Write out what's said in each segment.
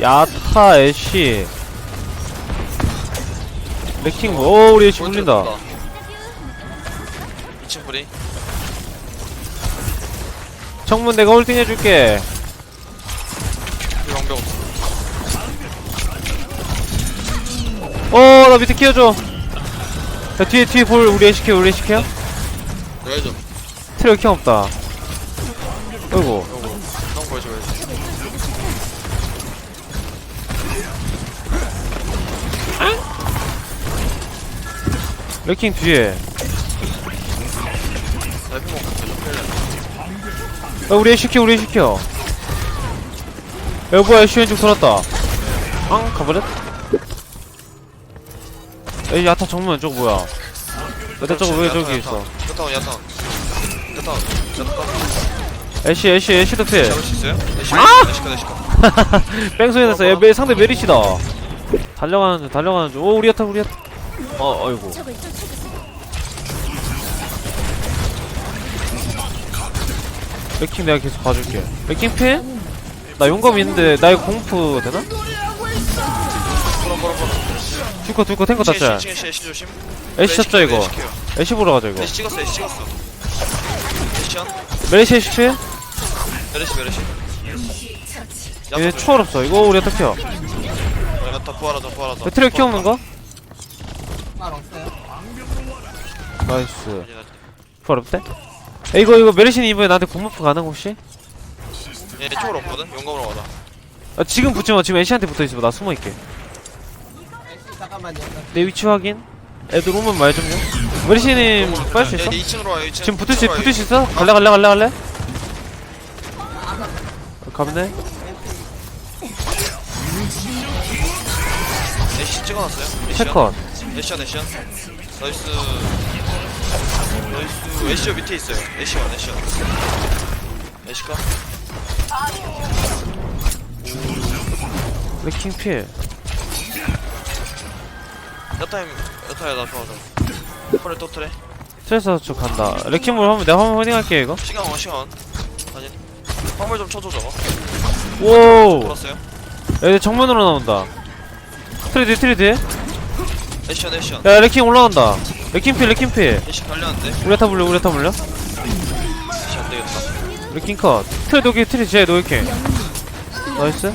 야타 애쉬 레킹 오 우리 애쉬 물린다. 2층 프리. 정문 내가 홀딩 해줄게 방벽. 없어 어나 밑에 키워줘. 야 뒤에 뒤에 볼 우리 애쉬 키워 우리 애쉬 키워 내가 해줘 트레 킹 없다. 어이구. 형 레킹 뒤에. 먹고 계속 야 우리 애쉬 키워 우리 애쉬 키워 야 뭐야 애쉬 왼쪽 돌았다. 앙 가버렸? 에이 야타 정문 저거 뭐야? 야타 저거 왜 저기 있어? 야타운 야타운 야타운 애쉬 애쉬 애쉬도 필 잡을 수 있어요? 내시 아! 내시카 내시카 뺑소니 났어 얘 메- 상대 메리시다. 달려가는 중 달려가는 중오 우리 야타 우리 야타. 어 어이구 레킹 내가 계속 봐줄게. 레킹 필? 나 용검 있는데 나 이거 공프 되나? 보라 보라 보라 두꺼 두꺼 탱커 땄자 2층 2층 애쉬 조심 애쉬 쳤죠 이거. 애쉬 보러 가자 이거. 애쉬 찍었어 애쉬 찍었어. 애쉬한 메리시 애쉬 필? 메르시 메르시. 얘 초월 없어. 이거 우리 야타 키워. 내가 더 부활하 더 부활하 더 트랙 키우는 거? 나이스. 초월 없대? 야, 이거 이거 메리시는 이번에 나한테 공모프 가능 혹시? 얘 초월 없거든? 용검으로 가자. 아, 지금 붙지 마. 지금 애쉬한테 붙어 있어 나 숨어 있게. 잠깐만요. 내 위치 확인. 애들 오면 말 좀요 메리시님 빨수 있어? 얘 2층으로 와요 2층. 지금 붙을 수 붙을 수 있어? 갈래 갈래 갈래 갈래? 가면 애쉬 찍어놨어요? 체컷. 애쉬한 애쉬한 나이스. 나이스. 애쉬어 밑에 있어요. 애쉬원 애쉬원 애쉬가 레킹 필? 야타임 야타야 나 좋아하자 펄에 또 트레. 스트레스 저 간다. 레킹볼 한번 내가 한번 헤딩할게 이거. 시간 원 시간 아니 화물 좀 쳐줘 저거. 오! 돌았어요. 애들 정면으로 나온다. 트레디 트레디 애쉬원 애쉬원. 야 레킹 올라간다. 레킹 필 레킹 필. 애쉬 달렸는데? 우리 타 물려 우리 타 물려 레킹 컷. 트레 도기 트레 제 노이킹 나이스.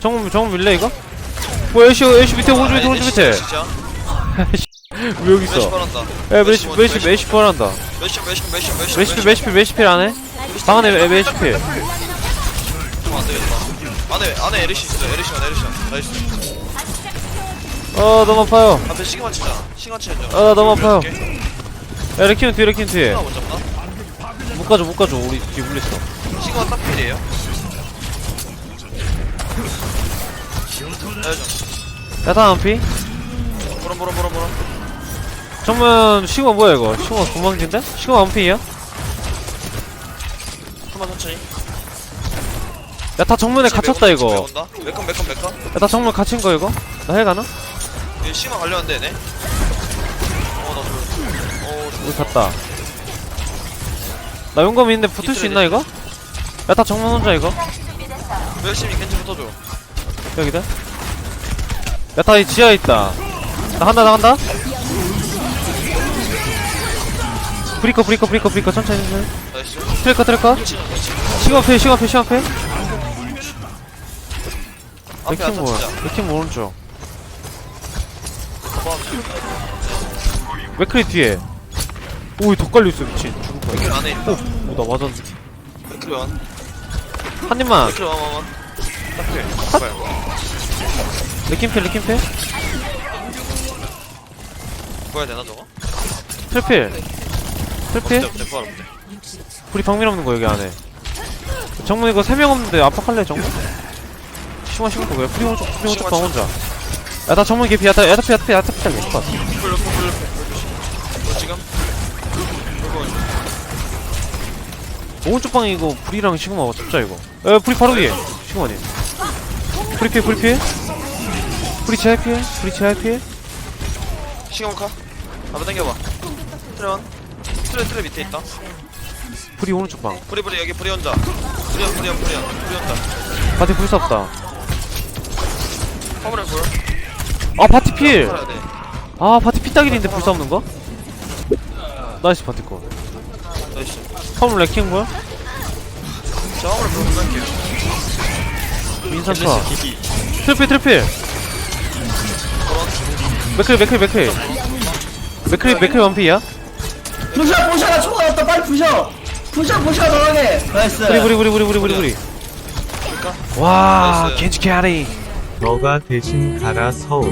정문 정문 밀래 이거? 뭐 애쉬 애쉬 밑에 오른쪽 밑에 오른쪽 밑에. 진짜? 왜 여기 매시 있어 바란다. 야 메시 메시 메시 부활한다. 매시 매시 매시 매시 메시필 메시필 메시필 안해? 방 안에 메- 메시필. 좀 안 되겠다 안에 안에 에리시 있어 에리시원 에리시원 나이스. 어 너무 아파요. 앞에 시그마 치자. 시그마 치자 아, 나 너무 아파요. 야 레킹은 뒤에 레킹 뒤에. 시그마 먼저 없나? 못 가져 못 가져 우리 뒤에 물렸어. 시그마 딱 필이에요. 해야죠? 야타 안피? 보라 보라 보라 보라 정면 시그마 뭐야 이거? 시그마 도망진데? 시그마 안피야? 한번 천천히. 야타 정면에 갇혔다 이거. 메컨 메컨 메컨 야타 정면 갇힌 거 이거? 나 해가나? 얘 시그마 관련한데 얘네. 어나 졸 어, 우리 갔다 나 용검 있는데 붙을 수 있나 이거? 야타 정면 혼자 이거? 열심히 겐지 붙어줘. 여기다. 야타 이 지하에 있다. 나 간다 나 간다. 브리커 브리커 브리커 브리커. 천천히 천천히. 나이스. 트래커 트래커. 시간 패 시간 패 시간 패 앞에 레킹 앉아 뭐 진짜 레킹 뭐 오른쪽? 봐 맥크리 뒤에? 오이 덧갈려 있어 미친. 죽 을 거야 맥클 안에 있다. 오 나 맞았는데 맥클 완한 입만. 맥클 완완완 딱 필. 제발 레킹 패 레킹 패 보여야 되나 저거? 트래필 트래필 없대 부활 없대. 우리 방민 없는 거 여기 안에. 정문 이거 3명 없는데 압박할래 정문? 시원 시원 거왜 프리 오른쪽 프리 오른쪽 방 혼자. 야 나 정문 개피. 야타 야타 피 야타 피 야타 피 달려 불, 불, 불, 조심. 너 지금? 불 보여줘. 오른쪽 방에 이거 불이랑 시그마 잡자 이거? 에 불이 바로 위에. 시그마님 불이 피해 불이 피해? 불이 제할 피해? 불이 제할 피해? 시간 카 앞에 당겨봐. 트레원. 트레 트레 밑에 있다. 불이 오른쪽 방. 브리 브리 여기 브리 혼자. 브리온 브리온 브리온. 브리 혼자. 바티 불사 없다. 화물에 보여 아 바티 필! 살아야 돼아 바티 피 따길인데 불사 없는 거? 나이스 바티 거 나이스 화물 레킹 뭐야? 저 화물에 보여 갈게요. 민산 파 트래필 트래필 맥클 맥클 맥클 맥클 맥클 원피야? 부셔 부셔 초가 나왔다. 빨리 부셔. 부셔 부셔 너하게. 나이스. 부리 부리 부리 부리 부리 부리 부리. 와 나이스. 겐지 캐리. 너가 대신 가라 서울.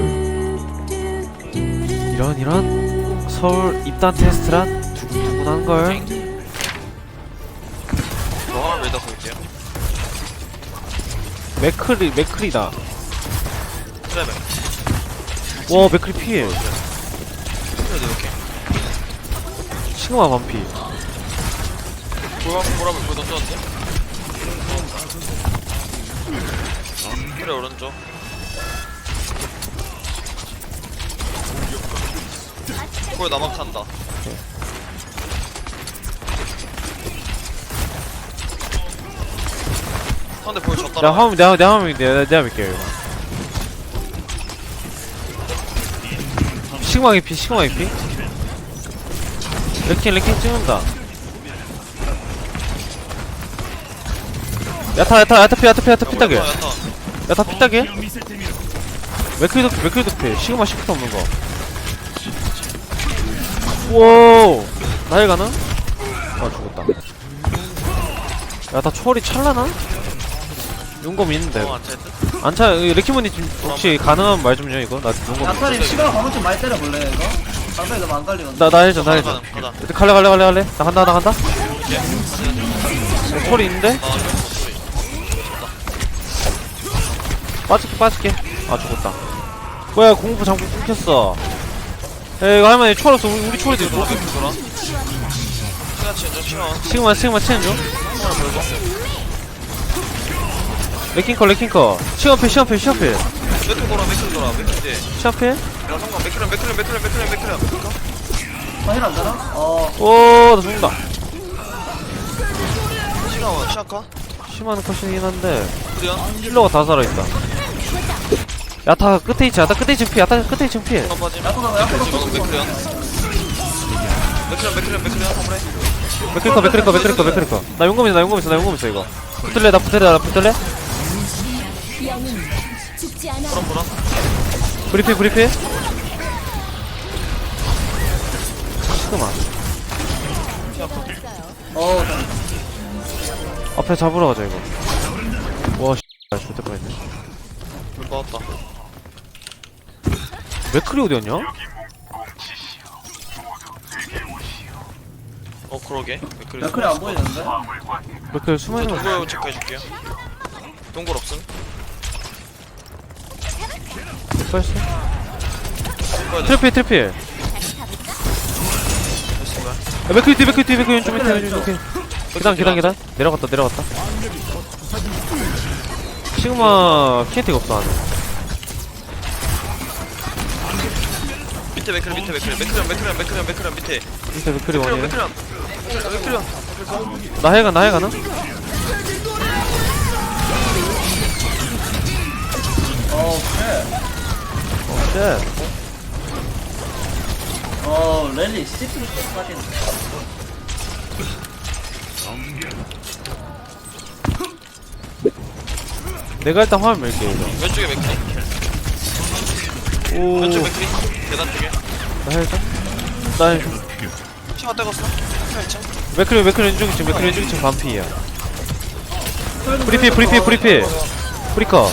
이런 이런? 서울 입단 테스트란 두근두근한 걸 맥클이 맥클이다. 트레 맥와 맥클이 피해. 트레도 이렇게 시그마 반피. 보라 보라면 보여 던졌는데 트레 오른쪽. 보여 나막 탄다 상대 보여 졌다 내가 화면 내가 내가 화면 내가 내가 밀게요 이거. 시그마 피 시그마 피. 레킹 레킹 찍는다. 야타 야타 야타 피 야타 피 야타 피 따게 야타 야타 피따게 맥크리도 맥크리도 피. 시그마 시프트 없는 거. 우와! 나일 가나? 아 죽었다. 야나 초월이 찰라나? 용검 있는데. 어 안차했듯 안차 레키몬이 지금 혹시 가능한 말 좀요 이거? 나 용검 나팔이 시간 가면 좀 많이 때려 볼래 이거? 방패 너무 안 갈리거든 나나 해줘 나 해줘. 가자 갈래 갈래 갈래 갈래? 나 간다 나 간다? 이제 있는데? 나 소리 빠질게 빠질게. 아 죽었다. 뭐야 공부 잠깐 끊겼어. 에 이거 할머니 초월 없어 우리, 우리 초월이 돌아 있어 돌아 시간 시그마 시그마 치는 중. 하나 걸고 레킹커 레킹커. 시간필 시간필 시간필. 맥클 돌아 맥클 돌아 맥클 뒤에 시간필? 야 성공 맥클은 맥클은 맥클은 맥클은 맥클은. 방일 안 되나? 어. 오나 죽는다. 시간 시간 카? 심한 컷이긴 한데. 브리언 힐러가 다 살아있다. 야타 끝에 있지 야타 끝에 있지 피 야타 끝에 있지 피한 빠짐. 야구가 야구가 지금 맥클은 맥클은 맥클은 맥클은. 화물에 맥크리커 맥크리커 맥크리커 맥크리커. 나 용검 있어 나 용검 있어 나 용검 있어 이거. 붙을래 나 붙을래 나 붙을래 영웅 죽지 않아 보라 보라 브리피 브리피 어 앞에 잡으러 가자 이거. 와 씨, 아, 좋대 뻔했네 불 꺼졌다. 맥크리 어디였냐? 어 그러게. 맥클이 안 보이는데? 맥크리 숨어있는 거 동굴 체크해줄게요. 동굴 없음 트래필 됐습니다. 야, 맥크리 뒤 맥크리 뒤 맥크리 왼쪽 밑에 왼쪽 밑에 계단 계단 계단. 내려갔다 내려갔다. 시그마 키엔티가 없어 안에 밑에 맥클 밑에 맥클 맥클은 맥클은 맥클은 맥클은 밑에. 밑에 맥크리 원이네 맥클은 맥클은 나 해가 나 해가나? 쉣. 어 랠리 시프트 빠진 내가 일단 화면 밀게 이거. 왼쪽에 맥클이 오. 왼쪽 맥클이 계단 쪽에. 나 해가? 나 해. 시간 떼갔어? 1층 맥크리 맥크리 왼쪽 2층 맥크리 왼쪽 2층 반피야. 브리피 브리커.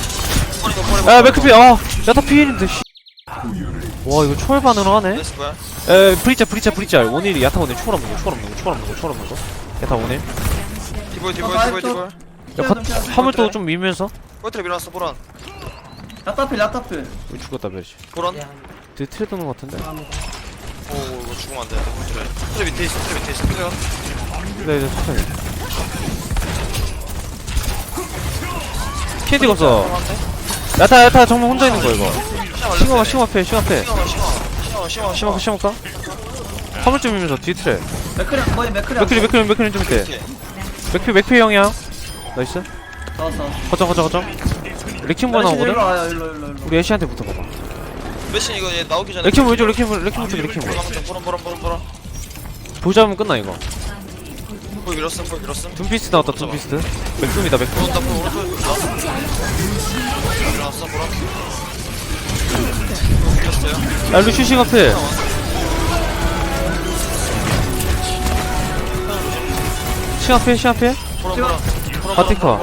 버리고 버리고 야 맥크피 아 야타 피일인데 씨. 와 이거 초월 반응을 하네 에 브리짤 브리짤 브리짤 원일 야타 원일 초월 없는 거 초월 없는 거 초월 없는 거 초월 없는 거 야타 원일 디볼 디볼 아, 디볼 디볼. 야컷 화물 또좀 밀면서 꼬트를 밀어놨어 보런. 라타필 라타필 왜 죽었다 멸시 보런. 뒤에 틀에 도는 거 같은데 오 이거 죽으면 안 돼. 꼬트를. 꼬트 밑에 있어. 꼬트 밑에 있어. 꼬트가. 네네 천천히 피해디가 없어 야타 야타 정말 혼자 있는 거 이거 싱어마 싱어 앞에 싱어 앞에 싱어 싱어 싱어 싱어 싱어 까 화물 좀 밀면서 뒤 트레. 맥크리 거의 맥크리 맥크리 맥크리 맥크리 좀 밑에. 맥피 맥피 형이야. 나이스. 나왔어 거점 거점 거점. 레킹볼 나오거든? 일로 와요 일로 일로 일로. 우리 애쉬한테 붙어봐봐. 메신 이거 얘 나오기 전에 레킹볼 왼쪽 레킹볼 레킹볼 쪽 레킹볼 보람 보람 보람 보람 보자면 끝나 이거. 볼 밀었음 볼 밀었음. 둠피스트 나왔다 둠피스트. 맥둠이다 맥둠. 오른쪽에 밀었어 일어났어. 보람 밀었어요 야 루슈 싱 앞에 싱 앞에 싱 앞에 바티카.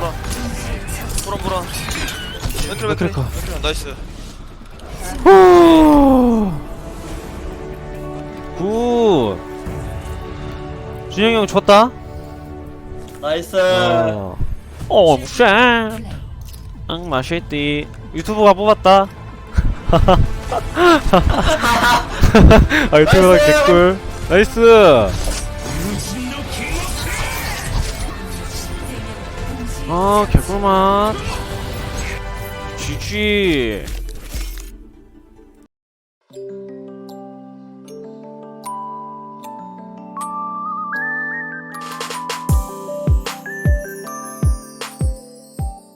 맥크리카. 맥크리 나이스 후. 굿. 준영이 형 졌다. 나이스 어. 어, 무슨? 응, 맛있디. 유튜브가 뽑았다. 아, 유튜브가. 개꿀. 나이스. 아, 개꿀맛. GG.